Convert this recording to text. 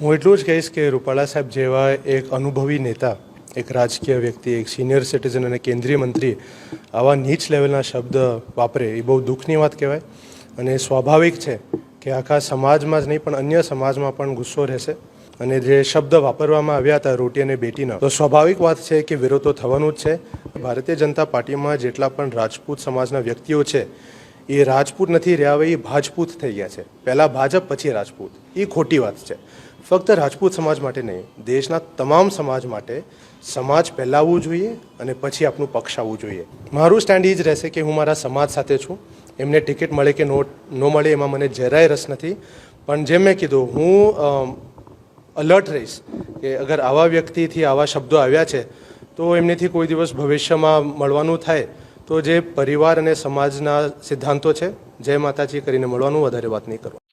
હું એટલું જ કહીશ કે રૂપાલા સાહેબ જેવા એક અનુભવી નેતા, એક રાજકીય વ્યક્તિ, એક સિનિયર સિટીઝન અને કેન્દ્રીય મંત્રી આવા નીચ લેવલના શબ્દ વાપરે એ બહુ દુઃખની વાત કહેવાય. અને સ્વાભાવિક છે કે આખા સમાજમાં જ નહીં, પણ અન્ય સમાજમાં પણ ગુસ્સો રહેશે. અને જે શબ્દ વાપરવામાં આવ્યા હતા, રોટી અને બેટીના, તો સ્વાભાવિક વાત છે કે વિરોધ તો થવાનું જ છે. ભારતીય જનતા પાર્ટીમાં જેટલા પણ રાજપૂત સમાજના વ્યક્તિઓ છે, એ રાજપૂત નથી રહ્યા હવે એ ભાજપૂત થઈ ગયા છે. પહેલાં ભાજપ, પછી રાજપૂત. એ ખોટી વાત છે. ફક્ત રાજપૂત સમાજ માટે નહીં, દેશના તમામ સમાજ માટે સમાજ પહેલાં આવવું જોઈએ અને પછી આપનું પક્ષ આવવું જોઈએ. મારું સ્ટેન્ડ એ જ રહેશે કે હું મારા સમાજ સાથે છું. એમને ટિકિટ મળે કે નો ન મળે એમાં મને જરાય રસ નથી. પણ જેમ મેં કીધું, હું અલર્ટ રહીશ કે અગર આવા વ્યક્તિથી આવા શબ્દો આવ્યા છે, તો એમનેથી કોઈ દિવસ ભવિષ્યમાં મળવાનું થાય તો જે પરિવાર અને સમાજના સિદ્ધાંતો છે, જય માતાજી કરીને મળવાનું વધારે વાત નહીં કરું